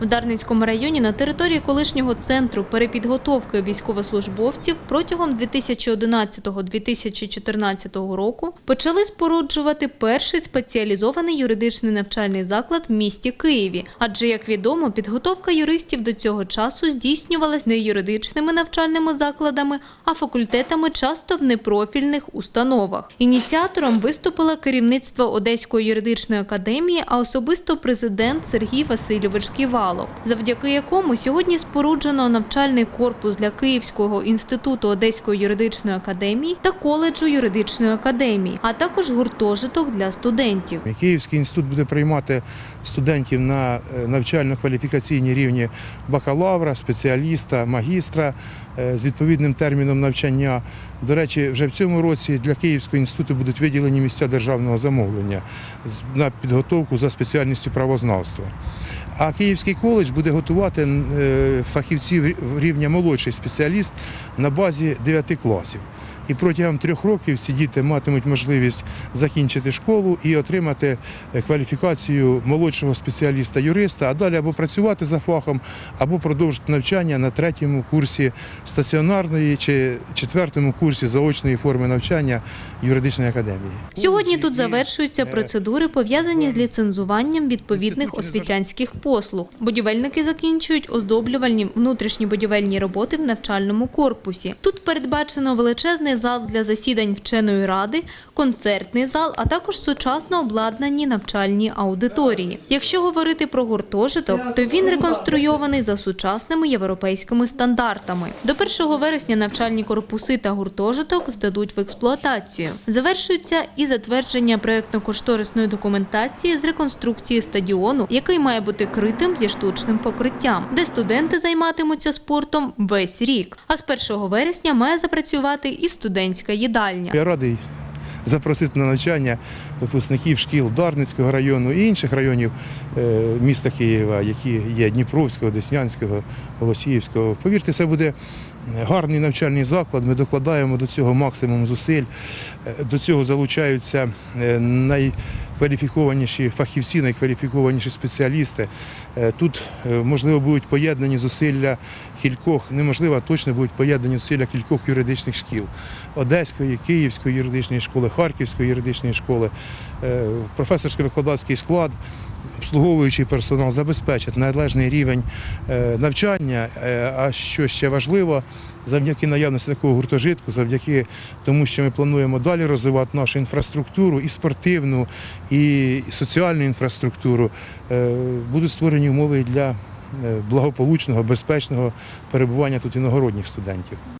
В Дарницькому районі на території колишнього центру перепідготовки військовослужбовців протягом 2011-2014 року почали споруджувати перший спеціалізований юридичний навчальний заклад в місті Києві. Адже, як відомо, підготовка юристів до цього часу здійснювалась не юридичними навчальними закладами, а факультетами часто в непрофільних установах. Ініціатором виступило керівництво Одеської юридичної академії, а особисто президент Сергій Васильович Ківалов, завдяки якому сьогодні споруджено навчальний корпус для Київського інституту Одеської юридичної академії та коледжу юридичної академії, а також гуртожиток для студентів. Київський інститут буде приймати студентів на е, навчально-кваліфікаційні рівні бакалавра, спеціаліста, магістра е, з відповідним терміном навчання. До речі, вже в цьому році для Київського інституту будуть виділені місця державного замовлення на підготовку за спеціальністю правознавства. А Київський коледж буде готувати е, фахівців рівня молодший спеціаліст на базі 9 класів. І протягом трьох років ці діти матимуть можливість закінчити школу і отримати е, кваліфікацію молодшого спеціаліста-юриста, а далі або працювати за фахом, або продовжити навчання на третьому курсі стаціонарної чи четвертому курсі заочної форми навчання юридичної академії. Сьогодні тут завершуються процедури, пов'язані з ліцензуванням відповідних освітянських послуг. Будівельники закінчують оздоблювальні внутрішні будівельні роботи в навчальному корпусі. Тут передбачено величезний зал для засідань вченої ради, концертний зал, а також сучасно обладнані навчальні аудиторії. Якщо говорити про гуртожиток, то він реконструйований за сучасними європейськими стандартами. До 1 вересня навчальні корпуси та гуртожиток здадуть в експлуатацію. Завершується і затвердження проєктно-кошторисної документації з реконструкції стадіону, який має бути критим зі штучним покриттям, де студенти займатимуться спортом весь рік. А з 1 вересня має запрацювати і студентська їдальня. Я радий запросити на навчання випускників шкіл Дарницького району і інших районів е, міста Києва, які є Дніпровського, Деснянського, Голосіївського. Повірте, це буде гарний навчальний заклад. Ми докладаємо до цього максимум зусиль. Е, До цього залучаються е, найкваліфікованіші фахівці, найкваліфікованіші спеціалісти. Тут, можливо, будуть поєднані зусилля кількох, неможливо, точно будуть поєднані зусилля кількох юридичних шкіл. Одеської, Київської юридичної школи, Харківської юридичної школи, Е, професорсько-викладацький склад, обслуговуючий персонал забезпечить належний рівень е, навчання. Е, А що ще важливо, завдяки наявності такого гуртожитку, завдяки тому, що ми плануємо далі розвивати нашу інфраструктуру, і спортивну, і соціальну інфраструктуру, будуть створені умови для благополучного, безпечного перебування тут іногородніх студентів.